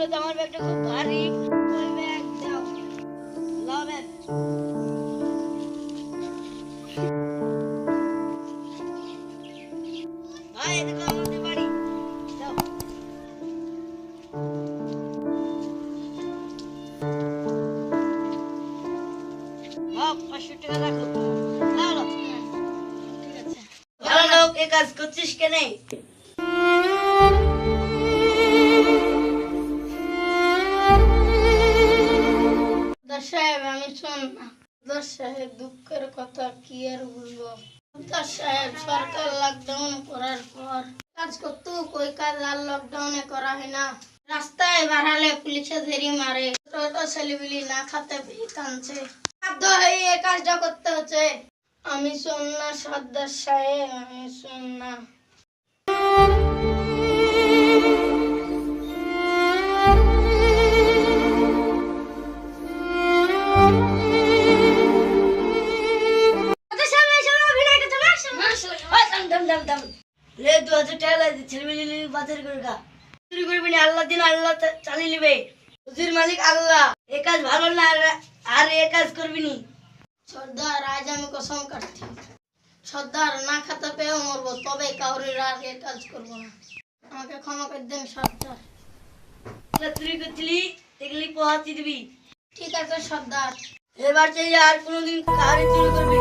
নিতে আমার ব্যাগটা খুব ভারী। ওই ব্যাগ দাও। ব্যাগ ভাই এদিকে আমাদের বাড়ি। দাও। হ্যাঁ পাঁচশো টাকা রাখো। লাও লাও ঠিক আছে। ভালো লোক এ কাজ করছিস কেনে? সাহেব আমি শোন না। দাস সাহেব দুঃখের কথা কি আর বলব? দাস সাহেব, সরকার লকডাউন করার পর কাজ করতো, কই কাজ? আর লকডাউনে করা হয় না। রাস্তায় বাড়ালে পুলিশে ধরি মারে, ছোট ছেলেগুলি না খাতে পেয়ে কানছে বাধ্য হয়ে এই কাজটা করতে হচ্ছে। আমি শোন না, সর্দার সাহেব, আমি শোন না। লে দু হাজার টাকা লাগে ছেলে মিলে বাজার করে গা চুরি করবি না আল্লাহ দিন আল্লাহ চালিয়ে নিবে। রুজির মালিক আল্লাহ এ কাজ ভালো না আর- এ কাজ করবি নি। সর্দার আজ আমি কসম কাটছি। সর্দার না খাতে পেয়েও মরবো তবে কাউরির আর এ কাজ করব না। আমাকে ক্ষমা করে দেন সর্দার। চুরি করছিলি দেখলি পোহাতি দিবি ঠিক আছে সর্দার। এবার চাই আর কোনোদিন কাহারে চুরি করবি